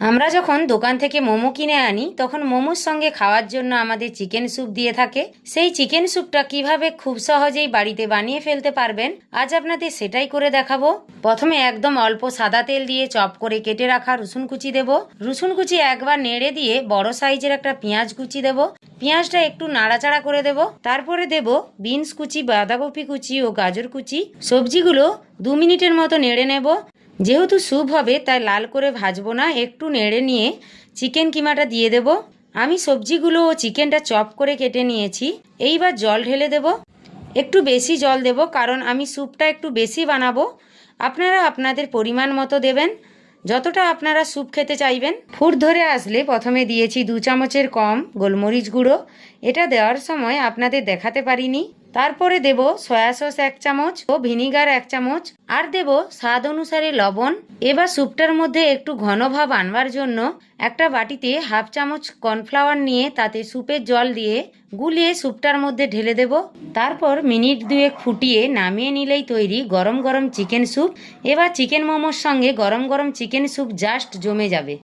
আমরা যখন দোকান থেকে মোমো কিনে আনি, তখন মোমোর সঙ্গে খাওয়ার জন্য আমাদের চিকেন স্যুপ দিয়ে থাকে। সেই চিকেন স্যুপটা কীভাবে খুব সহজেই বাড়িতে বানিয়ে ফেলতে পারবেন, আজ আপনাদের সেটাই করে দেখাবো। প্রথমে একদম অল্প সাদা তেল দিয়ে চপ করে কেটে রাখা রসুন কুচি দেব। রসুন কুচি একবার নেড়ে দিয়ে বড় সাইজের একটা পেঁয়াজ কুচি দেব। পেঁয়াজটা একটু নাড়াচাড়া করে দেব। তারপরে দেব বিনস কুচি, বাঁধাকপি কুচি ও গাজর কুচি। সবজিগুলো দু মিনিটের মতো নেড়ে নেব। যেহেতু স্যুপ হবে, তাই লাল করে ভাজবো না। একটু নেড়ে নিয়ে চিকেন কিমাটা দিয়ে দেব। আমি সবজিগুলো ও চিকেনটা চপ করে কেটে নিয়েছি। এইবার জল ঢেলে দেব। একটু বেশি জল দেব, কারণ আমি স্যুপটা একটু বেশি বানাবো। আপনারা আপনাদের পরিমাণ মতো দেবেন। যতটা আপনারা স্যুপ খেতে চাইবেন। ফুট ধরে আসলে প্রথমে দিয়েছি দু চামচের কম গোলমরিচ গুঁড়ো। এটা দেওয়ার সময় আপনাদের দেখাতে পারিনি। তারপরে দেব সয়া সস এক চামচ ও ভিনিগার এক চামচ, আর দেব স্বাদ অনুসারে লবণ। এবার স্যুপটার মধ্যে একটু ঘন ভাব আনবার জন্য একটা বাটিতে হাফ চামচ কর্নফ্লাওয়ার নিয়ে তাতে স্যুপের জল দিয়ে গুলিয়ে স্যুপটার মধ্যে ঢেলে দেব। তারপর মিনিট দুয়েক ফুটিয়ে নামিয়ে নিলেই তৈরি গরম গরম চিকেন স্যুপ। এবার চিকেন মোমোর সঙ্গে গরম গরম চিকেন স্যুপ জাস্ট জমে যাবে।